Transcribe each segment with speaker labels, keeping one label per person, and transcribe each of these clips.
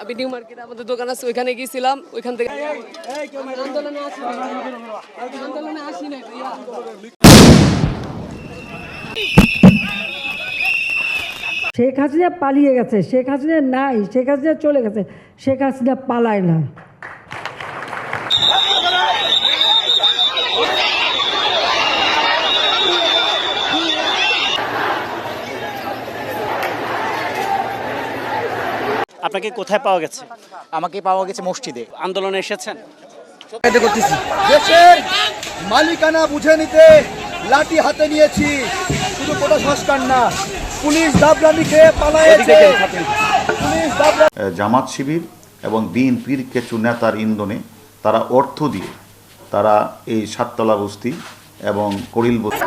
Speaker 1: আমি নিউ মার্কেটে আমাদের দোকান আছে, ওইখানে গিয়েছিলাম, ওইখান থেকে
Speaker 2: শেখ হাসিনা পালিয়ে গেছে, শেখ হাসিনা নাই, শেখ হাসিনা চলে গেছে, শেখ হাসিনা পালায় না।
Speaker 3: আপনাকে কোথায় পাওয়া গেছে?
Speaker 4: আমাকে পাওয়া গেছে মসজিদে।
Speaker 3: আন্দোলনে এসেছেন?
Speaker 5: দেশের মালিকানা বুঝে নিতে লাঠি হাতে নিয়েছি। শুধু কোটা সংস্কার না পুলিশ দাবরানি খেয়ে পালায়েছে পুলিশ
Speaker 6: জামাত শিবির এবং বিএনপির কিছু নেতার ইন্ধনে তারা অর্থ দিয়ে তারা এই সাততলা বস্তি এবং করিল বস্তি।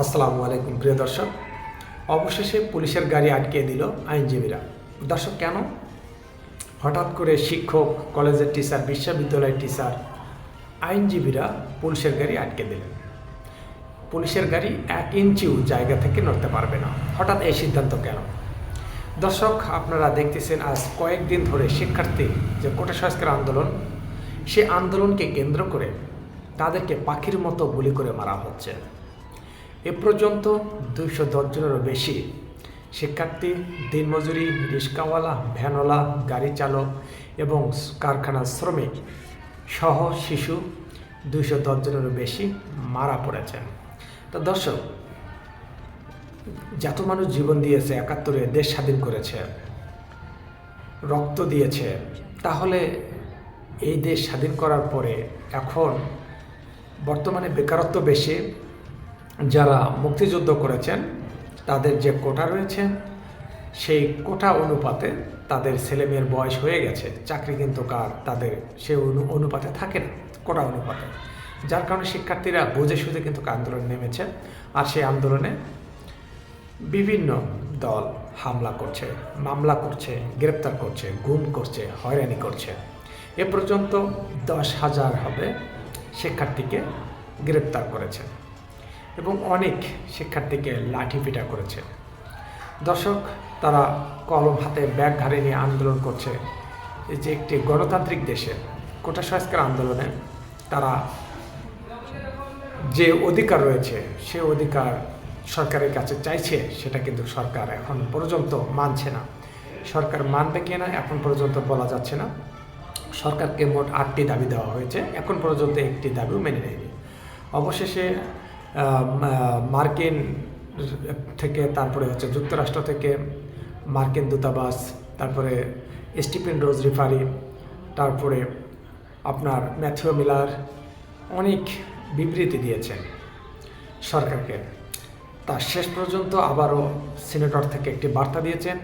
Speaker 7: আসসালামু আলাইকুম, প্রিয় দর্শক। অবশেষে পুলিশের গাড়ি আটকে দিল আইনজীবীরা। দর্শক, কেন? হঠাৎ করে শিক্ষক, কলেজের টিচার বিশ্ববিদ্যালয়ের টিচার আইনজীবীরা পুলিশের গাড়ি আটকে দিলেন। পুলিশের গাড়ি এক ইঞ্চিও জায়গা থেকে নড়তে পারবে না। হঠাৎ এই সিদ্ধান্ত কেন দর্শক, আপনারা দেখতেছেন আজ কয়েকদিন ধরে শিক্ষার্থী যে কোটা সংস্কার আন্দোলন, সে আন্দোলনকে কেন্দ্র করে তাদেরকে পাখির মতো গুলি করে মারা হচ্ছে। এ পর্যন্ত দুইশো জনেরও বেশি শিক্ষার্থী, দিনমজুরি, রিক্সাওয়ালা, ভ্যানওয়ালা, গাড়ি চালক এবং কারখানার শ্রমিক সহ শিশু দুইশো জনেরও বেশি মারা পড়েছেন তো দর্শক, যত মানুষ জীবন দিয়েছে, একাত্তরে দেশ স্বাধীন করেছে, রক্ত দিয়েছে, তাহলে এই দেশ স্বাধীন করার পরে এখন বর্তমানে বেকারত্ব বেশি, যারা মুক্তিযুদ্ধ করেছেন তাদের যে কোটা রয়েছে, সেই কোটা অনুপাতে তাদের ছেলেমেয়ের বয়স হয়ে গেছে। চাকরি কিন্তু কার? তাদের। সে অনু- অনুপাতে থাকে না কোটা অনুপাতে। যার কারণে শিক্ষার্থীরা বুঝে সুঝে কিন্তু আন্দোলন নেমেছে আর সেই আন্দোলনে বিভিন্ন দল হামলা করছে, মামলা করছে, গ্রেপ্তার করছে, গুম করছে, হয়রানি করছে। এ পর্যন্ত দশ হাজার হবে শিক্ষার্থীকে গ্রেপ্তার করেছে। এবং অনেক শিক্ষার্থীকে লাঠি পিটা করেছে। দর্শক, তারা কলম হাতে ব্যাগ ঘাড়ে নিয়ে আন্দোলন করছে। এই যে একটি গণতান্ত্রিক দেশে কোটা সংস্কার আন্দোলনে তারা যে অধিকার রয়েছে, সে অধিকার সরকারের কাছে চাইছে, সেটা কিন্তু সরকার এখন পর্যন্ত মানছে না। সরকার মানবে কি না, এখন পর্যন্ত বলা যাচ্ছে না। সরকারকে মোট আটটি দাবি দেওয়া হয়েছে, এখন পর্যন্ত একটি দাবিও মেনে নেয়নি। অবশেষে মার্কিন থেকে, তারপরে হচ্ছে যুক্তরাষ্ট্র থেকে মার্কিন দূতাবাস, তারপরে স্টিফেন রোজ রিফারি, তারপরে আপনার ম্যাথিউ মিলার, অনেক বিবৃতি দিয়েছেন সরকারকে। তার শেষ পর্যন্ত আবারও সিনেটর থেকে একটি বার্তা দিয়েছেন,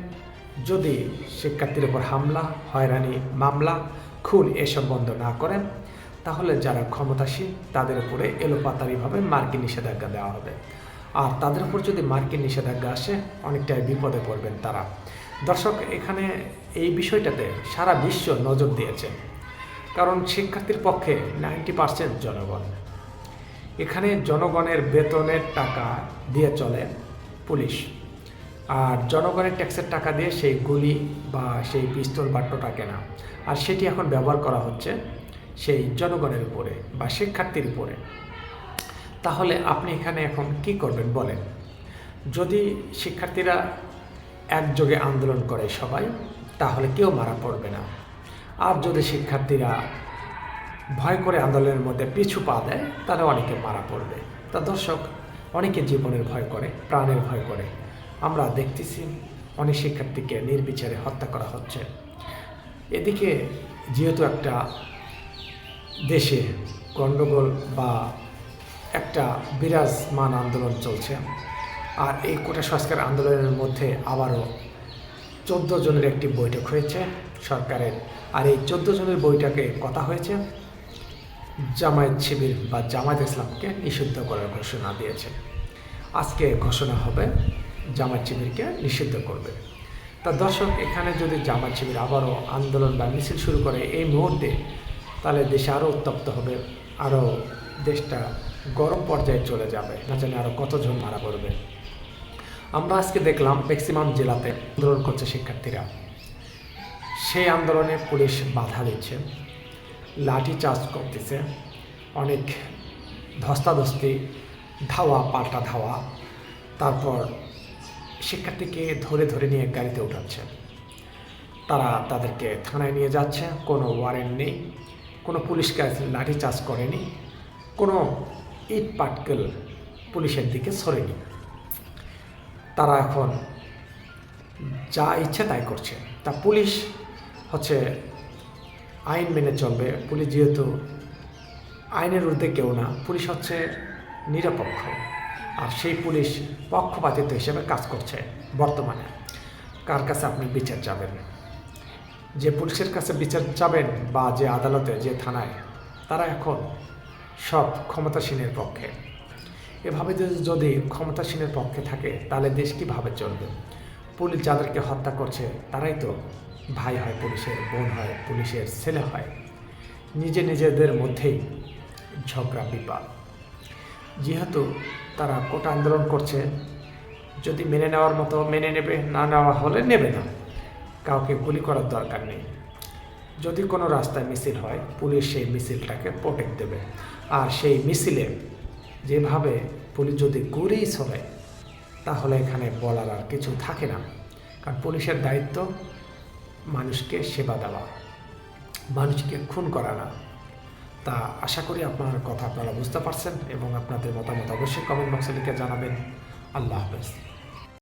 Speaker 7: যদি শিক্ষার্থীর উপর হামলা, হয়রানি, মামলা, খুন এসব বন্ধ না করেন তাহলে যারা ক্ষমতাসীন তাদের উপরে এলোপাতারিভাবে মার্কিন নিষেধাজ্ঞা দেওয়া হবে। আর তাদের উপর যদি মার্কিন নিষেধাজ্ঞা আসে, অনেকটাই বিপদে পড়বেন তারা। দর্শক, এখানে এই বিষয়টাতে সারা বিশ্ব নজর দিয়েছে। কারণ শিক্ষার্থীর পক্ষে নাইনটি পার্সেন্ট জনগণ। এখানে জনগণের বেতনের টাকা দিয়ে চলে পুলিশ। আর জনগণের ট্যাক্সের টাকা দিয়ে সেই গুলি বা সেই পিস্তল বা টোটা কেনা। আর সেটি এখন ব্যবহার করা হচ্ছে সেই জনগণের উপরে বা শিক্ষার্থীর উপরে। তাহলে আপনি এখানে এখন কি করবেন বলেন? যদি শিক্ষার্থীরা একযোগে আন্দোলন করে সবাই, তাহলে কেউ মারা পড়বে না। আর যদি শিক্ষার্থীরা ভয় করে আন্দোলনের মধ্যে পিছু পা দেয়, তাহলে অনেকে মারা পড়বে। তা দর্শক, অনেকে জীবনের ভয় করে, প্রাণের ভয় করে। আমরা দেখতেছি অনেক শিক্ষার্থীকে নির্বিচারে হত্যা করা হচ্ছে। এদিকে যেহেতু একটা দেশে গণ্ডগোল বা একটা বিরাজমান আন্দোলন চলছে। আর এই কোটা সংস্কার আন্দোলনের মধ্যে আবারও চোদ্দ জনের একটি বৈঠক হয়েছে সরকারের। আর এই চোদ্দ জনের বৈঠকে কথা হয়েছে, জামায়াত শিবির বা জামায়াত ইসলামকে নিষিদ্ধ করার ঘোষণা দিয়েছে। আজকে ঘোষণা হবে, জামায়াত শিবিরকে নিষিদ্ধ করবে। তা দর্শক, এখানে যদি জামায়াত শিবির আবারও আন্দোলন বা মিছিল শুরু করে, এই মুহূর্তে তাহলে দেশে আরও উত্তপ্ত হবে আরও দেশটা গরম পর্যায়ে চলে যাবে। না জানি আরও কতজন মারা পড়বে। আমরা আজকে দেখলাম ম্যাক্সিমাম জেলাতে আন্দোলন করছে শিক্ষার্থীরা। সেই আন্দোলনে পুলিশ বাধা দিচ্ছে, লাঠি চার্জ করতেছে, অনেক ধস্তাধস্তি, ধাওয়া, পাল্টা ধাওয়া, তারপর শিক্ষার্থীকে ধরে ধরে নিয়ে গাড়িতে উঠাচ্ছে। তারা তাদেরকে থানায় নিয়ে যাচ্ছে, কোনো ওয়ারেন্ট নেই। কোনো পুলিশকে লাঠি চার্জ করেনি, কোনো ইট পাটকেল পুলিশের দিকে সরেনি। তারা এখন যা ইচ্ছে তাই করছে। তা পুলিশ হচ্ছে আইন মেনে চলবে। পুলিশ যেহেতু আইনের ঊর্ধ্বে কেউ না, পুলিশ হচ্ছে নিরপেক্ষ। আর সেই পুলিশ পক্ষপাতিত্ব হিসেবে কাজ করছে বর্তমানে। কার কাছে আপনি বিচার যাবেন যে পুলিশের কাছে বিচার চাবেন বা যে আদালতে, যে থানায়, তারা এখন সব ক্ষমতাসীনের পক্ষে। এভাবে যদি ক্ষমতাসীনের পক্ষে থাকে, তাহলে দেশ কীভাবে চলবে? পুলিশ যাদেরকে হত্যা করছে, তারাই তো ভাই হয় পুলিশের, বোন হয় পুলিশের, ছেলে হয়। নিজে নিজেদের মধ্যেই ঝগড়া, বিপাদ। যেহেতু তারা কোটা আন্দোলন করছে, যদি মেনে নেওয়ার মতো, মেনে নেবে, না নেওয়া হলে নেবে না। কাউকে গুলি করার দরকার নেই। যদি কোনো রাস্তায় মিছিল হয়, পুলিশ সেই মিছিলটাকে প্রোটেক্ট দেবে। আর সেই মিছিলে যেভাবে পুলিশ যদি গুলিই ছড়ে তাহলে এখানে বলার আর কিছু থাকে না। কারণ পুলিশের দায়িত্ব মানুষকে সেবা দেওয়া, মানুষকে খুন করা না। তা আশা করি আপনার কথা আপনারা বুঝতে পারছেন এবং আপনাদের মতামত অবশ্যই কমেন্ট বক্সে লিখে জানাবেন। আল্লাহ হাফেজ।